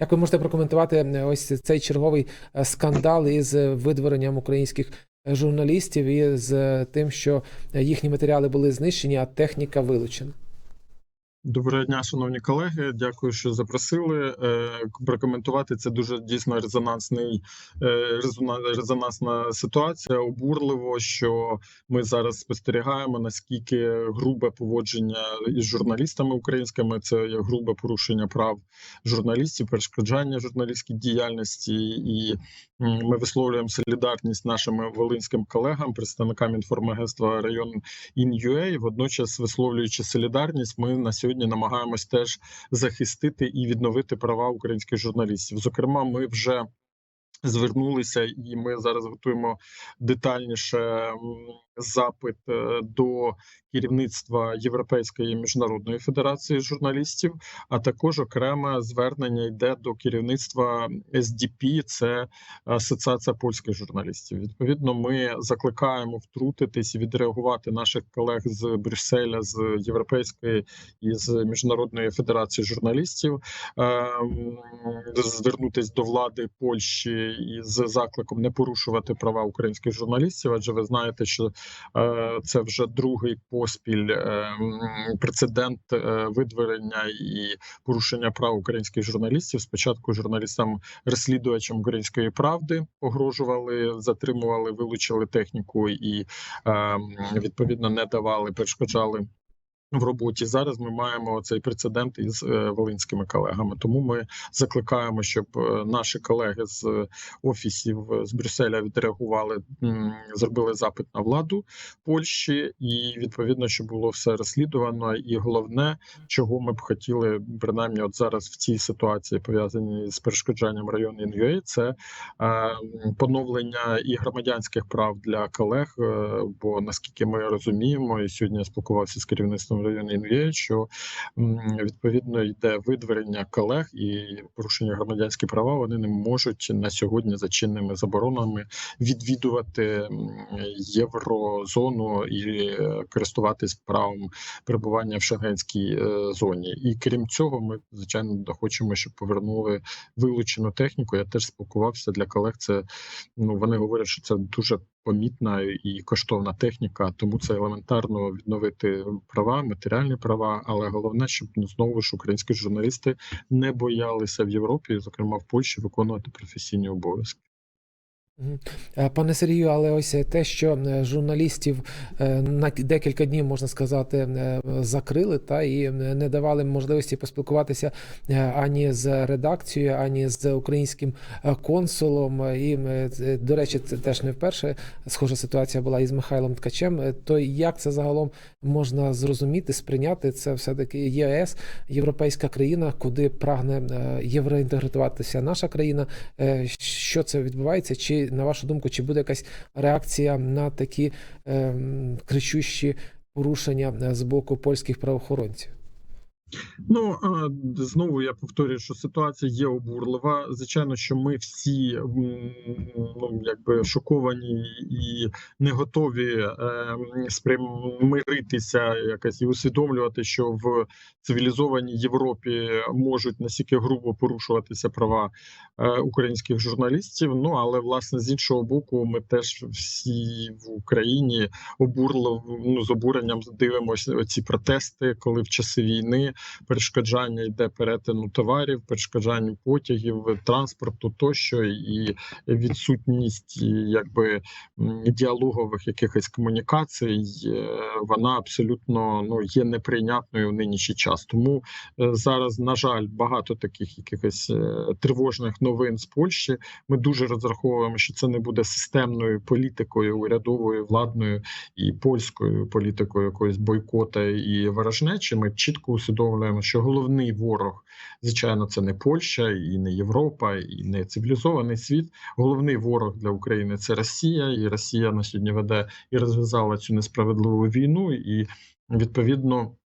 Як ви можете прокоментувати ось цей черговий е, скандал із видворенням українських е, журналістів і з е, тим, що їхні матеріали були знищені, а техніка вилучена? Доброго дня, шановні колеги. Дякую, що запросили. Е, Прокоментувати це дуже дійсно резонансний е, резонансна ситуація. Обурливо, що ми зараз спостерігаємо наскільки грубе поводження із журналістами українськими. Це є грубе порушення прав журналістів, перешкоджання журналістській діяльності, і ми висловлюємо солідарність нашим волинським колегам, представникам інформагентства район InUA. Водночас, висловлюючи солідарність, ми на сьогодні намагаємось теж захистити і відновити права українських журналістів. Зокрема, ми вже звернулися, і ми зараз готуємо детальніше запит е, до керівництва Європейської міжнародної федерації журналістів, а також окреме звернення йде до керівництва SDP, це Асоціація польських журналістів. Відповідно, ми закликаємо втрутитись і відреагувати наших колег з Брюсселя, з Європейської і з міжнародної федерації журналістів, ем, звернутись до влади Польщі із закликом не порушувати права українських журналістів. Адже ви знаєте, що е, це вже другий поспіль е, прецедент е, видворення і порушення прав українських журналістів. Спочатку журналістам розслідувачам української правди погрожували, затримували, вилучили техніку і е, відповідно не давали, перешкоджали. В роботі зараз ми маємо цей прецедент із е, волинськими колегами. Тому ми закликаємо, щоб е, наші колеги з офісів е, з Брюсселя відреагували, зробили запит на владу Польщі, і відповідно, щоб було все розслідувано. І головне, чого ми б хотіли, принаймні, от зараз в цій ситуації пов'язані з перешкоджанням району ІНЮА, це поновлення і громадянських прав для колег. Бо наскільки ми розуміємо, і сьогодні я спілкувався з керівництвом району ІНЮА, що відповідно йде видворення колег і порушення громадянських права. Вони не можуть на сьогодні за чинними заборонами відвідувати єврозону і е, користуватись правом перебування в шенгенській е, зоні. І крім цього, ми звичайно хочемо, щоб повернули вилучену техніку. Я теж спілкувався для колег. Це ну вони говорять, що це дуже помітна і коштовна техніка, тому це елементарно відновити права, матеріальні права. Але головне, щоб ну, знову ж українські журналісти не боялися в Європі, зокрема в Польщі, виконувати професійні обов'язки. Е, Пане Сергію, але ось те, що е, журналістів е, на декілька днів, можна сказати, закрили та і не давали можливості поспілкуватися ані з редакцією, ані з українським консулом. І, до речі, це теж не вперше схожа ситуація була із Михайлом Ткачем. То як це загалом можна зрозуміти, сприйняти? Це все-таки ЄС, європейська країна, куди прагне євроінтегруватися наша країна. Що це відбувається? Чи на вашу думку, чи буде якась реакція на такі ем, кричущі порушення з боку польських правоохоронців? Ну знову я повторюю, що ситуація є обурлива. Звичайно, що ми всі ну якби шоковані і не готові е, спрямиритися якось і усвідомлювати, що в цивілізованій Європі можуть настільки грубо порушуватися права е, українських журналістів. Ну але власне з іншого боку, ми теж всі в Україні обурливо ну, з обуренням дивимося ці протести, коли в часи війни перешкоджання йде перетину товарів, перешкоджання потягів, транспорту тощо, і відсутність якби діалогових якихось комунікацій, е, вона абсолютно ну є неприйнятною в нинішній час. Тому е, зараз, на жаль, багато таких якихось е, тривожних новин з Польщі. Ми дуже розраховуємо, що це не буде системною політикою урядовою, владною і польською політикою якоїсь бойкота і ворожнечі. Ми чітко усвідомлюємо, що головний ворог, звичайно, це не Польща і не Європа, і не цивілізований світ. Головний ворог для України це Росія, і Росія на сьогодні веде і розв'язала цю несправедливу війну, і відповідно.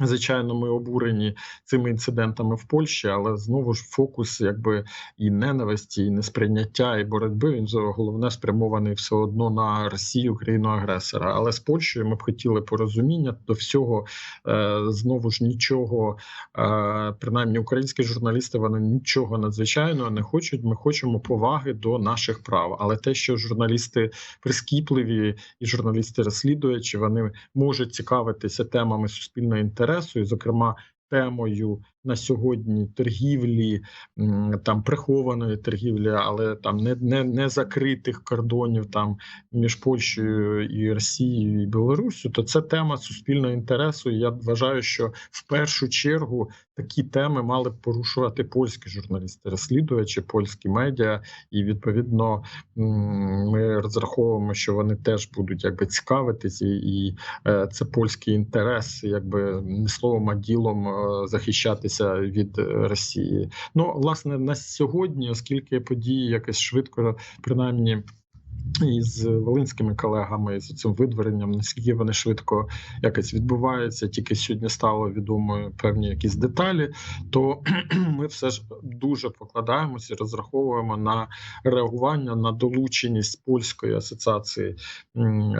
Звичайно, ми обурені цими інцидентами в Польщі, але знову ж фокус, якби і ненависті, і несприйняття, і боротьби він головне спрямований все одно на Росію, країну агресора. Але з Польщею ми б хотіли порозуміння до всього е, знову ж нічого, е, принаймні українські журналісти вони нічого надзвичайного не хочуть. Ми хочемо поваги до наших прав. Але те, що журналісти прискіпливі і журналісти розслідуючі, вони можуть цікавитися темами суспільного інтересу, і, зокрема, темою на сьогодні торгівлі, там прихованої торгівлі, але там не, не, не закритих кордонів там між Польщею і Росією і Білоруссю, то це тема суспільного інтересу. І я вважаю, що в першу чергу такі теми мали б порушувати польські журналісти, розслідувачі, польські медіа, і відповідно ми розраховуємо, що вони теж будуть якби цікавитись, і, і е, це польський інтерес, якби не словом, а ділом е, захищатися від е, Росії. Ну власне на сьогодні, оскільки події якось швидко, принаймні. Із волинськими колегами з цим видворенням, наскільки вони швидко якось відбуваються, тільки сьогодні стало відомо певні якісь деталі, то ми все ж дуже покладаємося розраховуємо на реагування на долученість польської асоціації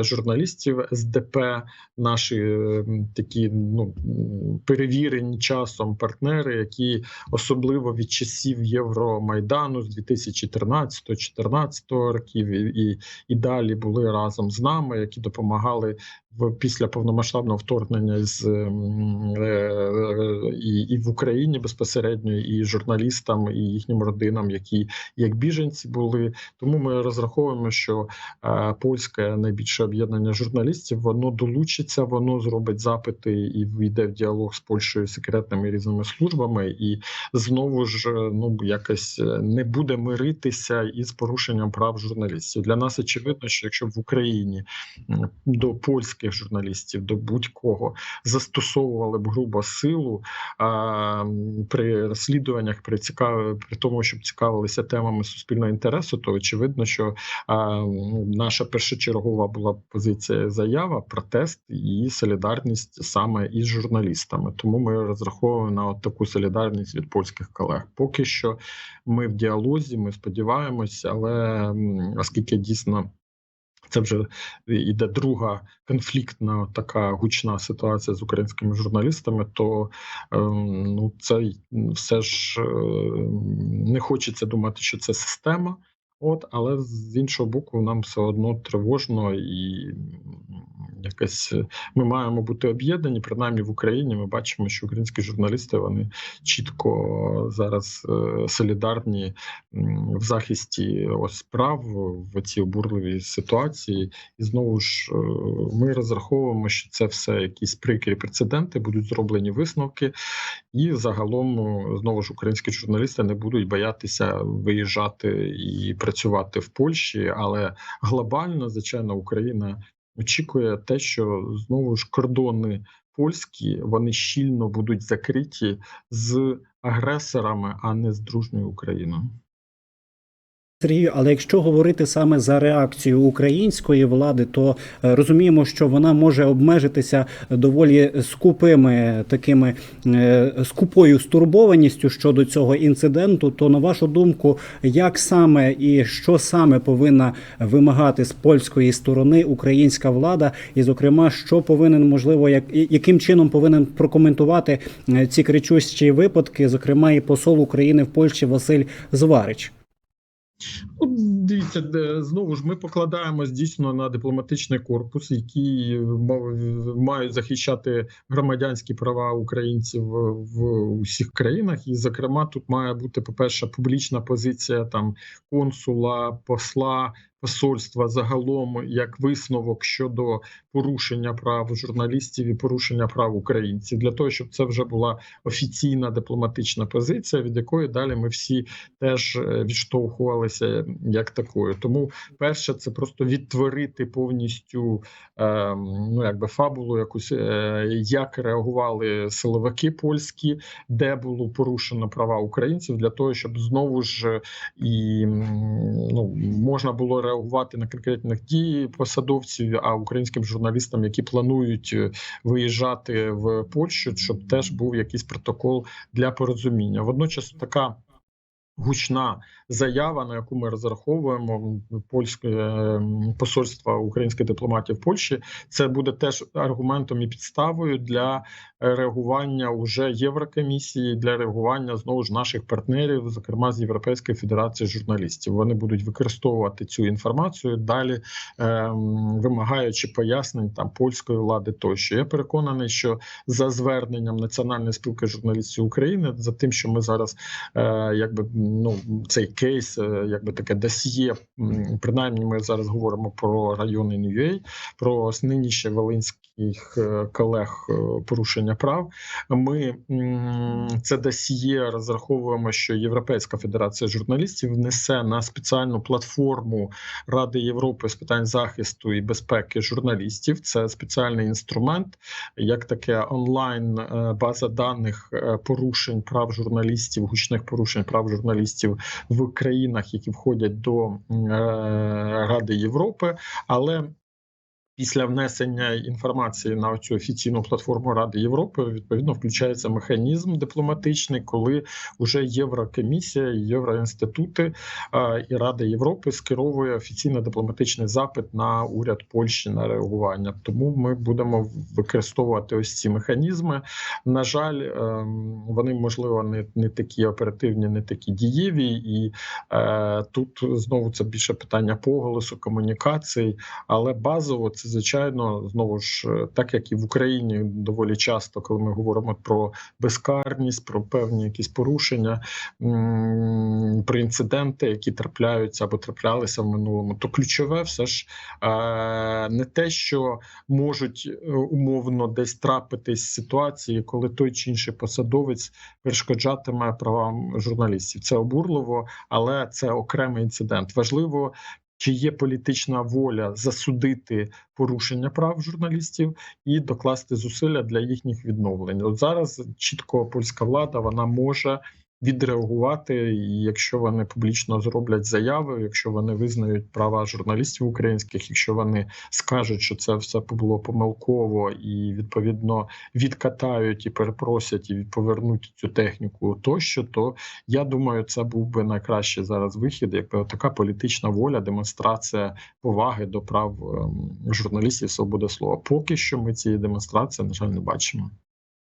журналістів СДП, наші такі ну перевірені часом партнери, які особливо від часів Євромайдану з 2013-2014 років і, і, і далі були разом з нами, які допомагали після повномасштабного вторгнення з ем, е, і, і в Україні безпосередньо, і журналістам, і їхнім родинам, які як біженці були. Тому ми розраховуємо, що е, польське найбільше об'єднання журналістів воно долучиться, воно зробить запити і війде в діалог з Польщею секретними різними службами, і знову ж ну якось е, не буде миритися із порушенням прав журналістів. Для нас очевидно, що якщо в Україні до польських журналістів, до будь-кого застосовували б грубо силу а, при розслідуваннях, при цікав... при тому, щоб цікавилися темами суспільного інтересу, то очевидно, що а, наша першочергова була позиція заява, протест і солідарність саме із журналістами. Тому ми розраховуємо на от таку солідарність від польських колег. Поки що ми в діалозі, ми сподіваємося, але оскільки дійсно. Це вже йде друга конфліктна така гучна ситуація з українськими журналістами. То ем, ну це все ж е, не хочеться думати, що це система. От, але з іншого боку, нам все одно тривожно і м, якось е, ми маємо бути об'єднані. Принаймні в Україні ми бачимо, що українські журналісти вони чітко зараз е, солідарні в захисті ось прав в цій обурливій ситуації. І знову ж е, ми розраховуємо, що це все якісь прикрі прецеденти, будуть зроблені висновки, і загалом е, знову ж українські журналісти не будуть боятися виїжджати і працювати в Польщі, але глобально, звичайно, Україна очікує те, що знову ж кордони польські вони щільно будуть закриті з агресорами, а не з дружньою Україною. Сергію, але якщо говорити саме за реакцію української влади, то е, розуміємо, що вона може обмежитися доволі скупими такими е, скупою стурбованістю щодо цього інциденту. То на вашу думку, як саме і що саме повинна вимагати з польської сторони українська влада, і, зокрема, що повинен можливо, як яким чином повинен прокоментувати е, ці кричущі випадки, зокрема, і посол України в Польщі Василь Зварич. Ну, дивіться, знову ж ми покладаємось дійсно на дипломатичний корпус, який мав- мають захищати громадянські права українців в усіх країнах. І, зокрема, тут має бути, по-перше, публічна позиція там консула, посла. Посольства загалом як висновок щодо порушення прав журналістів і порушення прав українців для того, щоб це вже була офіційна дипломатична позиція, від якої далі ми всі теж е, відштовхувалися як такою. Тому перше, це просто відтворити повністю е, ну якби фабулу, якусь е, як реагували силовики польські, де було порушено права українців, для того, щоб знову ж і ну можна було реагувати реагувати на конкретних дій посадовців, а українським журналістам, які планують е, виїжджати в Польщу, щоб теж був якийсь протокол для порозуміння. Водночас така. Гучна заява, на яку ми розраховуємо польське е, посольство українських дипломатів в Польщі, це буде теж аргументом і підставою для реагування уже Єврокомісії, для реагування знову ж наших партнерів, зокрема з Європейської федерації журналістів. Вони будуть використовувати цю інформацію далі, ем, вимагаючи пояснень там польської влади. Тощо я переконаний, що за зверненням Національної спілки журналістів України, за тим, що ми зараз е, якби ну цей кейс, е, якби таке досьє, принаймні ми зараз говоримо про райони Ньюей, про нинішнє волинських е, колег е, порушення прав. Ми це досьє розраховуємо, що Європейська федерація журналістів внесе на спеціальну платформу Ради Європи з питань захисту і безпеки журналістів. Це спеціальний інструмент, як таке онлайн база даних порушень прав журналістів, гучних порушень прав журналістів в країнах, які входять до е, Ради Європи, але Після внесення інформації на цю офіційну платформу Ради Європи відповідно включається механізм дипломатичний, коли вже Єврокомісія, Євроінститути і Рада Європи скеровує офіційно дипломатичний запит на уряд Польщі на реагування. Тому ми будемо використовувати ось ці механізми. На жаль, е, вони можливо не, не такі оперативні, не такі дієві, і е, тут знову це більше питання поголосу, комунікацій, але базово це звичайно знову ж е, так як і в Україні доволі часто, коли ми говоримо про безкарність, про певні якісь порушення, про інциденти, які трапляються або траплялися в минулому, то ключове все ж е, не те, що можуть е, умовно десь трапитись ситуації, коли той чи інший посадовець перешкоджатиме правам журналістів. Це обурливо, але це окремий інцидент. Важливо чи є політична воля засудити порушення прав журналістів і докласти зусилля для їхніх відновлень. От зараз чітко польська влада вона може відреагувати, якщо вони публічно зроблять заяви, якщо вони визнають права журналістів українських, якщо вони скажуть, що це все було помилково, і відповідно відкатають і перепросять і повернуть цю техніку тощо, то я думаю, це був би найкращий зараз вихід, якби така політична воля, демонстрація поваги до прав ем, журналістів, свободи слова. Поки що ми цієї демонстрації на жаль не бачимо.